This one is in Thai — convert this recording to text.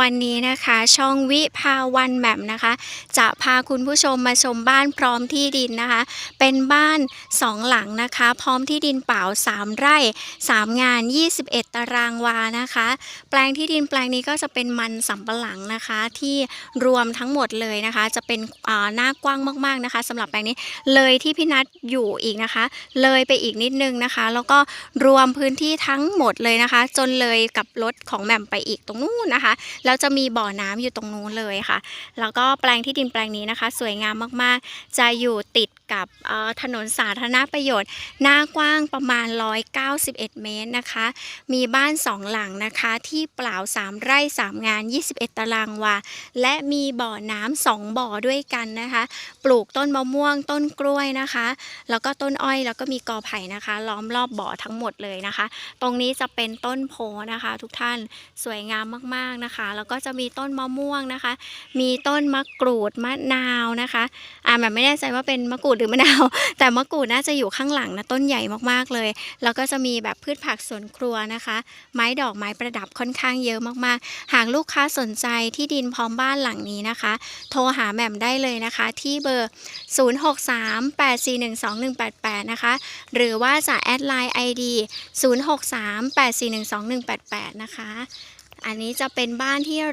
วันนี้นะคะ ช่องวิภาวันแหม่มนะคะ จะพาคุณผู้ชมมาชมบ้านพร้อมที่ดินนะคะ เป็นบ้านสองหลังนะคะ พร้อมที่ดินเปล่า 3 ไร่ 3 งาน 21 ตารางวานะคะ แปลงที่ดินแปลงนี้ก็จะเป็นมันสำปะหลังนะคะ ที่รวมทั้งหมดเลยนะคะ จะเป็นหน้ากว้างมากๆนะคะสำหรับแปลงนี้เลยที่พี่นัทอยู่อีกนะคะ เลยไปอีกนิดนึงนะคะ แล้วก็รวมพื้นที่ทั้งหมดเลยนะคะ จนเลยกับรถของแหม่มไปอีกตรงนู้นนะคะแล้วจะมีบ่อน้ำอยู่ตรงนู้นเลยค่ะ แล้วก็แปลงที่ดินแปลงนี้นะคะ สวยงามมากๆ จะอยู่ติดกับถนนสาธารณประโยชน์ หน้ากว้างประมาณ 191 เมตรนะคะ มีบ้านสองหลังนะคะ ที่เปล่า 3 ไร่ 3 งาน 21 ตารางวา และมีบ่อน้ำสองบ่อด้วยกันนะคะ ปลูกต้นมะม่วงต้นกล้วยนะคะ แล้วก็ต้นอ้อยแล้วก็มีกอไผ่นะคะ ล้อมรอบบ่อทั้งหมดเลยนะคะ ตรงนี้จะเป็นต้นโพนะคะ ทุกท่านสวยงามมากๆนะคะ แล้วก็จะมีต้นมะม่วงนะคะ มีต้นมะกรูดมะนาวนะคะอ่าแบบไม่แน่ใจว่าเป็นมะกรูดดหรือมะนาว แต่มะกรูดน่าจะอยู่ข้างหลังนะต้นใหญ่มากๆเลย แล้วก็จะมีแบบพืชผักสวนครัวนะคะ ไม้ดอกไม้ประดับค่อนข้างเยอะมากๆ หากลูกค้าสนใจที่ดินพร้อมบ้านหลังนี้นะคะ โทรหาแหม่มได้เลยนะคะ ที่เบอร์ 0638412188 นะคะ หรือว่าจะแอดไลน์ ID 0638412188 นะคะ อันนี้จะเป็นบ้านที่